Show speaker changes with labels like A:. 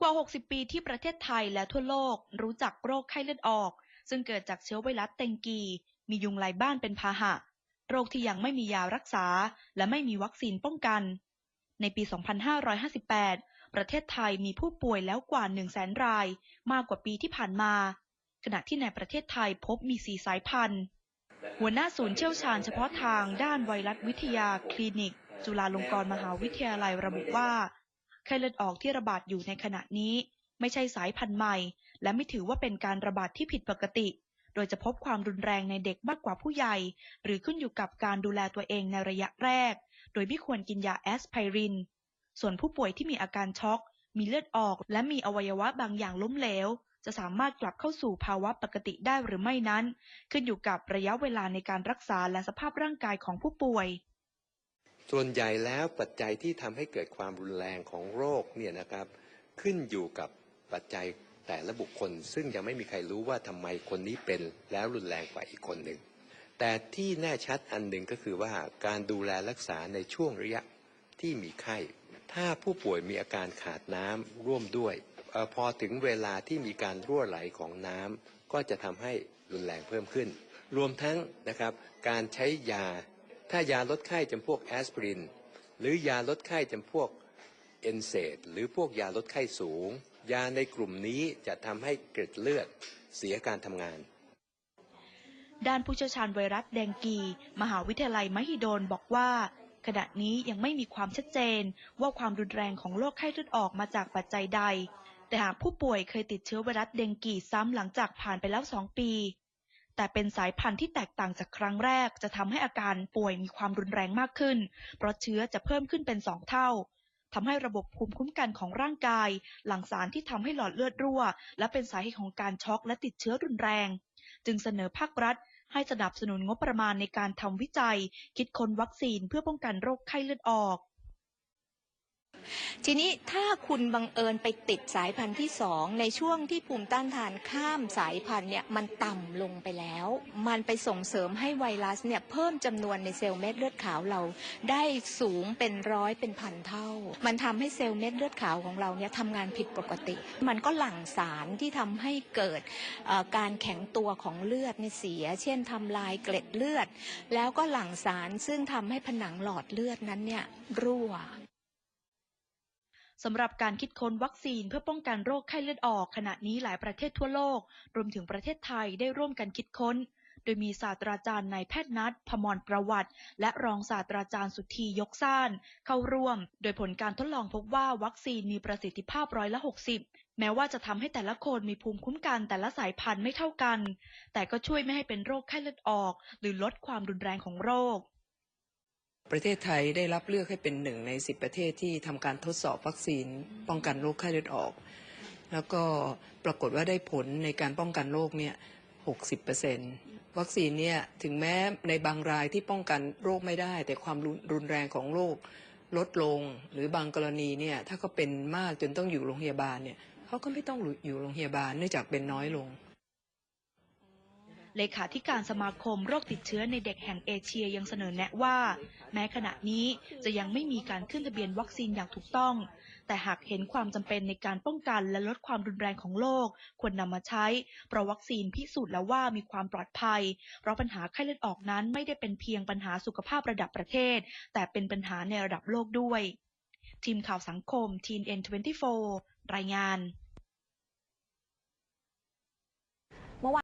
A: กว่า 60 ปีที่ประเทศไทยและทั่วโลกรู้จักโรคไข้เลือดออก ซึ่งเกิดจากเชื้อไวรัสเต็งกี มียุงลายบ้านเป็นพาหะ โรคที่ยังไม่มียารักษา และไม่มีวัคซีนป้องกัน ในปี 2558 ประเทศไทยมีผู้ป่วยแล้วกว่า 1 0 0 0 0แสนราย มากกว่าปีที่ผ่านมา ขณะที่ในประเทศไทยพบมี 4 สายพันธุ์ หัวหน้าศูนย์เชี่ยวชาญเฉพาะทางด้านไวรัสวิทยาคลินิก จุฬาลงกรณ์มหาวิทยาลัยระบุว่า ข้เลือดออกที่ระบาดอยู่ในขณะนี้ ไม่ใช่สายพันธุ์ใหม่ และไม่ถือว่าเป็นการระบาดที่ผิดปกติ โดยจะพบความรุนแรงในเด็กมากกว่าผู้ใหญ่ หรือขึ้นอยู่กับการดูแลตัวเองในระยะแรก โดยไม่ควรกินยาแอสไพริน ส่วนผู้ป่วยที่มีอาการช็อก มีเลือดออก และมีอวัยวะบางอย่างล้มเหลวจะสามารถกลับเข้าสู่ภาวะปกติได้หรือไม่นั้น ขึ้นอยู่กับระยะเวลาในการรักษาและสภาพร่างกายของผู้ป่วย
B: ส่วนใหญ่แล้วปัจจัยที่ทำให้เกิดความรุนแรงของโรคเนี่ยนะครับ ขึ้นอยู่กับปัจจัยแต่ละบุคคล ซึ่งยังไม่มีใครรู้ว่าทำไมคนนี้เป็นแล้วรุนแรงกว่าอีกคนหนึ่งแต่ที่แน่ชัดอันหนึ่งก็คือว่าการดูแลรักษาในช่วงระยะที่มีไข้ ถ้าผู้ป่วยมีอาการขาดน้ำร่วมด้วยอพอถึงเวลาที่มีการรั่วไหลของน้ำก็จะทำให้รุนแรงเพิ่มขึ้น รวมทั้งนะครับการใช้ยา ถ้ายาลดไข้จำพวกแอสไพริน หรือยาลดไข้จำพวกเอนเซดหรือพวกยาลดไข้สูง ยาในกลุ่มนี้จะทำให้เกล็ดเลือดเสียการทำงาน
A: ด้านผู้เชี่ยวชาญไวรัสแดงกี มหาวิทยาลัยมหิดลบอกว่า ขณะนี้ยังไม่มีความชัดเจนว่าความรุนแรงของโรคไข้เลือดออกมาจากปัจจัยใด แต่หากผู้ป่วยเคยติดเชื้อไวรัสเดงกีซ้ำหลังจากผ่านไปแล้ว 2 ปี แต่เป็นสายพันธุ์ที่แตกต่างจากครั้งแรก จะทำให้อาการป่วยมีความรุนแรงมากขึ้น เพราะเชื้อจะเพิ่มขึ้นเป็น2เท่าทำให้ระบบภูมิคุ้มกันของร่างกาย หลั่งสารที่ทำให้หลอดเลือดรั่ว และเป็นสาเหตุของการช็อกและติดเชื้อรุนแรง จึงเสนอภาครัฐ ให้สนับสนุนงบประมาณในการทำวิจัย คิดค้นวัคซีนเพื่อป้องกันโรคไข้เลือดออก
C: ทีนี้ถ้าคุณบังเอิญไปติดสายพันธุ์ที่สองในช่วงที่ภูมิต้านทานข้ามสายพันธุ์เนี่ยมันต่ำลงไปแล้ว มันไปส่งเสริมให้ไวรัสเนี่ยเพิ่มจำนวนในเซลล์เม็ดเลือดขาวเราได้สูงเป็นร้อยเป็นพันเท่า มันทำให้เซลล์เม็ดเลือดขาวของเราเนี่ยทำงานผิดปกติ มันก็หลั่งสารที่ทำให้เกิดการแข็งตัวของเลือดเนี่ยเสีย เช่นทำลายเกล็ดเลือด แล้วก็หลั่งสารซึ่งทำให้ผนังหลอดเลือดนั้นเนี่ยรั่ว
A: สำหรับการคิดค้นวัคซีนเพื่อป้องกันโรคไข้เลือดออกขณะนี้หลายประเทศทั่วโลก รวมถึงประเทศไทยได้ร่วมกันคิดค้น โดยมีศาสตราจารย์นายแพทย์นัทพมรประวัติ และรองศาสตราจารย์สุธียกซ่าน เข้าร่วม โดยผลการทดลองพบว่าวัคซีนมีประสิทธิภาพร้อยละ60แม้ว่าจะทำให้แต่ละคนมีภูมิคุ้มกันแต่ละสายพันธุ์ไม่เท่ากัน แต่ก็ช่วยไม่ให้เป็นโรคไข้เลือดออก หรือลดความรุนแรงของโรค
D: ประเทศไทยได้รับเลือกให้เป็นหนึ่งในสิบประเทศที่ทำการทดสอบวัคซีน ป้องกันโรคไข้เลือดออก แล้วก็ปรากฏว่าได้ผลในการป้องกันโรคเนี่ย 60%วัคซีนเนี่ยถึงแม้ในบางรายที่ป้องกันโรคไม่ได้ แต่ความรุนแรงของโรคลดลง หรือบางกรณีเนี่ยถ้าเขาเป็นมากจนต้องอยู่โรงพยาบาลเนี่ยเขาก็ไม่ต้องอยู่โรงพยาบาลเนื่องจากเป็นน้อยลง
A: เลขาธิการสมาคมโรคติดเชื้อในเด็กแห่งเอเชียยังเสนอแนะว่า แม้ขณะนี้จะยังไม่มีการขึ้นทะเบียนวัคซีนอย่างถูกต้อง แต่หากเห็นความจำเป็นในการป้องกันและลดความรุนแรงของโรคควรนำมาใช้ เพราะวัคซีนพิสูจน์แล้วว่ามีความปลอดภัย เพราะปัญหาไข้เลือดออกนั้นไม่ได้เป็นเพียงปัญหาสุขภาพระดับประเทศ แต่เป็นปัญหาในระดับโลกด้วย ทีมข่าวสังคม TNN24 รายงาน